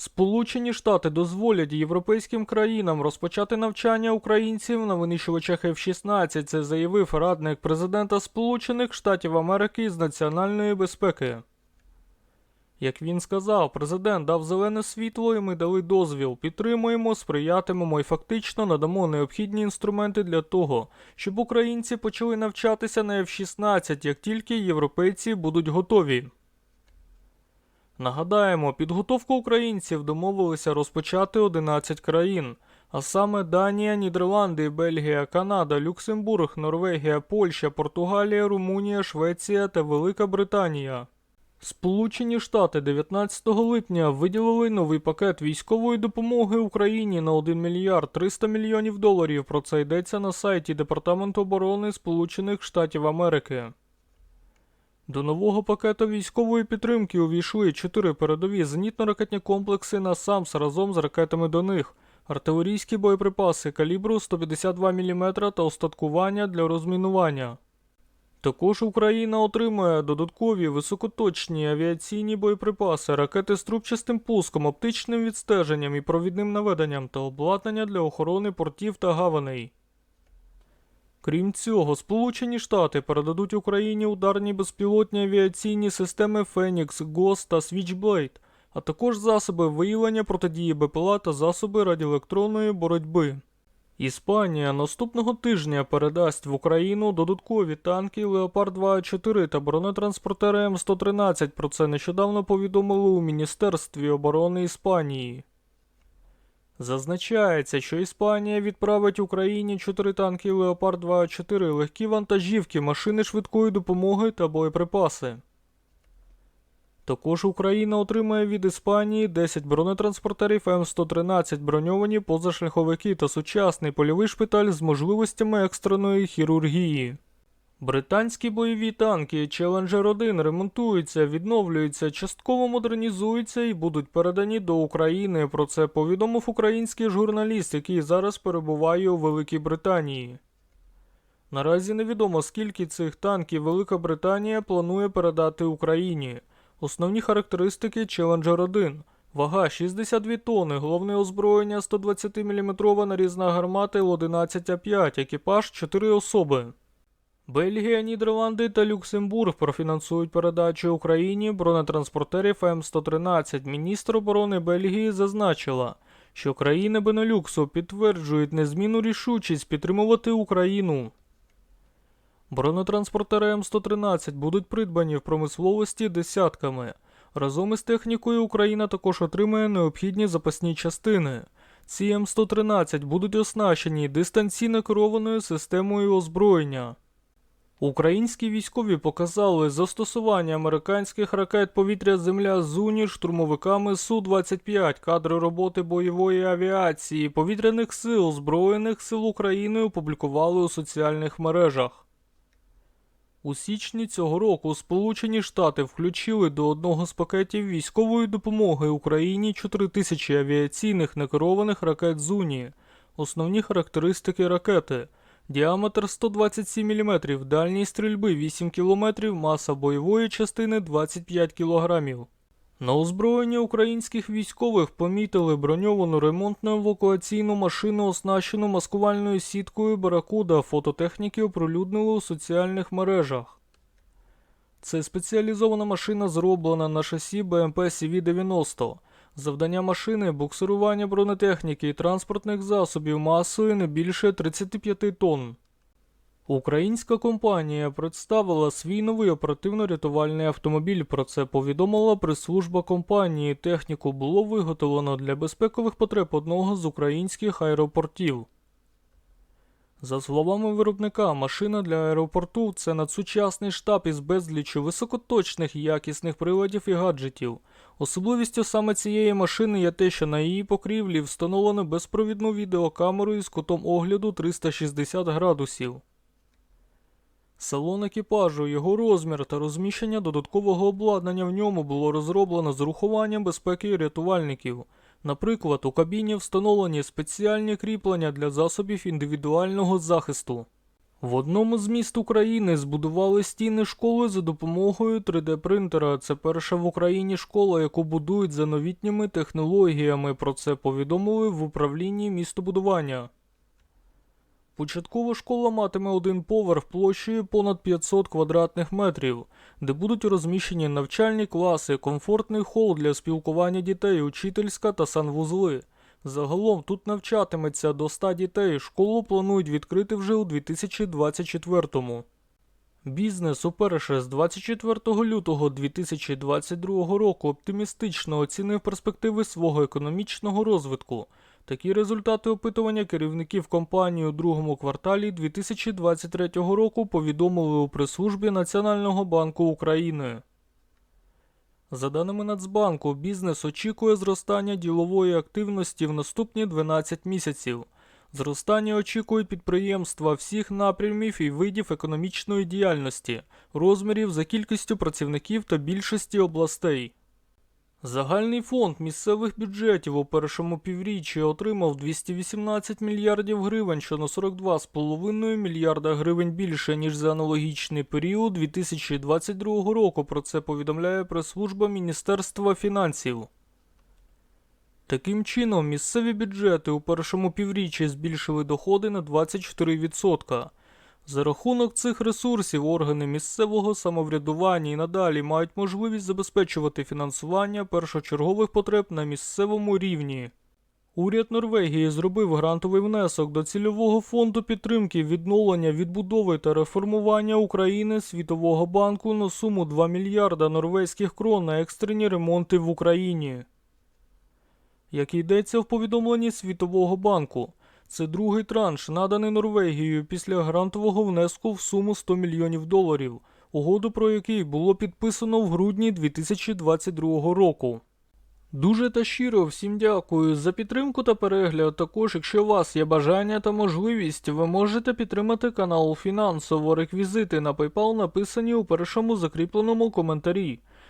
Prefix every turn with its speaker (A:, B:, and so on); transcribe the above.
A: Сполучені Штати дозволять європейським країнам розпочати навчання українців на винищувачах F-16, це заявив радник президента Сполучених Штатів Америки з національної безпеки. Як він сказав, президент дав зелене світло і ми дали дозвіл. Підтримуємо, сприятимемо і фактично надамо необхідні інструменти для того, щоб українці почали навчатися на F-16, як тільки європейці будуть готові. Нагадаємо, підготовку українців домовилися розпочати 11 країн, а саме Данія, Нідерланди, Бельгія, Канада, Люксембург, Норвегія, Польща, Португалія, Румунія, Швеція та Велика Британія. Сполучені Штати 19 липня виділили новий пакет військової допомоги Україні на 1 мільярд 300 мільйонів доларів. Про це йдеться на сайті Департаменту оборони Сполучених Штатів Америки. До нового пакету військової підтримки увійшли чотири передові зенітно-ракетні комплекси на САМС разом з ракетами до них, артилерійські боєприпаси калібру 152 мм та устаткування для розмінування. Також Україна отримує додаткові високоточні авіаційні боєприпаси, ракети з трубчастим пуском, оптичним відстеженням і провідним наведенням та обладнання для охорони портів та гаваней. Крім цього, Сполучені Штати передадуть Україні ударні безпілотні авіаційні системи Фенікс, ГОС та Switchblade, а також засоби виявлення протидії БПЛА та засоби радіоелектронної боротьби. Іспанія наступного тижня передасть в Україну додаткові танки Леопард 2А4 та бронетранспортери М113. Про це нещодавно повідомили у Міністерстві оборони Іспанії. Зазначається, що Іспанія відправить Україні 4 танки Леопард 2А4, легкі вантажівки, машини швидкої допомоги та боєприпаси. Також Україна отримає від Іспанії 10 бронетранспортерів М113, броньовані позашляховики та сучасний польовий шпиталь з можливостями екстреної хірургії. Британські бойові танки Challenger 1 ремонтуються, відновлюються, частково модернізуються і будуть передані до України. Про це повідомив український журналіст, який зараз перебуває у Великій Британії. Наразі невідомо, скільки цих танків Велика Британія планує передати Україні. Основні характеристики Challenger 1. Вага 62 тонни, головне озброєння 120-мм нарізна гармата Л-11А5, екіпаж 4 особи. Бельгія, Нідерланди та Люксембург профінансують передачу Україні бронетранспортерів М113. Міністр оборони Бельгії зазначила, що країни Бенелюксу підтверджують незмінну рішучість підтримувати Україну. Бронетранспортери М113 будуть придбані в промисловості десятками. Разом із технікою Україна також отримає необхідні запасні частини. Ці М113 будуть оснащені дистанційно керованою системою озброєння. Українські військові показали застосування американських ракет повітря-земля Зуні штурмовиками Су-25, кадри роботи бойової авіації, повітряних сил Збройних сил України опублікували у соціальних мережах. У січні цього року Сполучені Штати включили до одного з пакетів військової допомоги Україні 4 тисячі авіаційних некерованих ракет Зуні. Основні характеристики ракети. Діаметр 127 мм, дальність стрільби 8 км, маса бойової частини 25 кг. На озброєнні українських військових помітили броньовану ремонтну евакуаційну машину, оснащену маскувальною сіткою Баракуда. Фототехніки оприлюднили у соціальних мережах. Це спеціалізована машина зроблена на шасі БМП CV-90. Завдання машини буксирування бронетехніки і транспортних засобів масою не більше 35 тонн. Українська компанія представила свій новий оперативно-рятувальний автомобіль. Про це повідомила прес-служба компанії. Техніку було виготовлено для безпекових потреб одного з українських аеропортів. За словами виробника, машина для аеропорту це надсучасний штаб із безліччю високоточних якісних приладів і гаджетів. Особливістю саме цієї машини є те, що на її покрівлі встановлено безпровідну відеокамеру із кутом огляду 360 градусів. Салон екіпажу, його розмір та розміщення додаткового обладнання в ньому було розроблено з урахуванням безпеки рятувальників. Наприклад, у кабіні встановлені спеціальні кріплення для засобів індивідуального захисту. В одному з міст України збудували стіни школи за допомогою 3D-принтера. Це перша в Україні школа, яку будують за новітніми технологіями. Про це повідомили в управлінні містобудування. Початкова школа матиме один поверх площею понад 500 квадратних метрів, де будуть розміщені навчальні класи, комфортний хол для спілкування дітей, учительська та санвузли. Загалом тут навчатиметься до 100 дітей. Школу планують відкрити вже у 2024-му. Бізнес уперше з 24 лютого 2022 року оптимістично оцінив перспективи свого економічного розвитку. Такі результати опитування керівників компанії у другому кварталі 2023 року повідомили у прес-службі Національного банку України. За даними Нацбанку, бізнес очікує зростання ділової активності в наступні 12 місяців. Зростання очікують підприємства всіх напрямів і видів економічної діяльності, розмірів за кількістю працівників та більшості областей. Загальний фонд місцевих бюджетів у першому півріччі отримав 218 мільярдів гривень, що на 42,5 мільярда гривень більше, ніж за аналогічний період 2022 року. Про це повідомляє прес-служба Міністерства фінансів. Таким чином, місцеві бюджети у першому півріччі збільшили доходи на 24%. За рахунок цих ресурсів органи місцевого самоврядування і надалі мають можливість забезпечувати фінансування першочергових потреб на місцевому рівні. Уряд Норвегії зробив грантовий внесок до цільового фонду підтримки відновлення, відбудови та реформування України Світового банку на суму 2 мільярда норвезьких крон на екстрені ремонти в Україні. Як йдеться в повідомленні Світового банку, це другий транш, наданий Норвегією після грантового внеску в суму 100 мільйонів доларів, угоду про який було підписано в грудні 2022 року. Дуже та щиро всім дякую за підтримку та перегляд. Також, якщо у вас є бажання та можливість, ви можете підтримати канал фінансово. Реквізити на PayPal написані у першому закріпленому коментарі.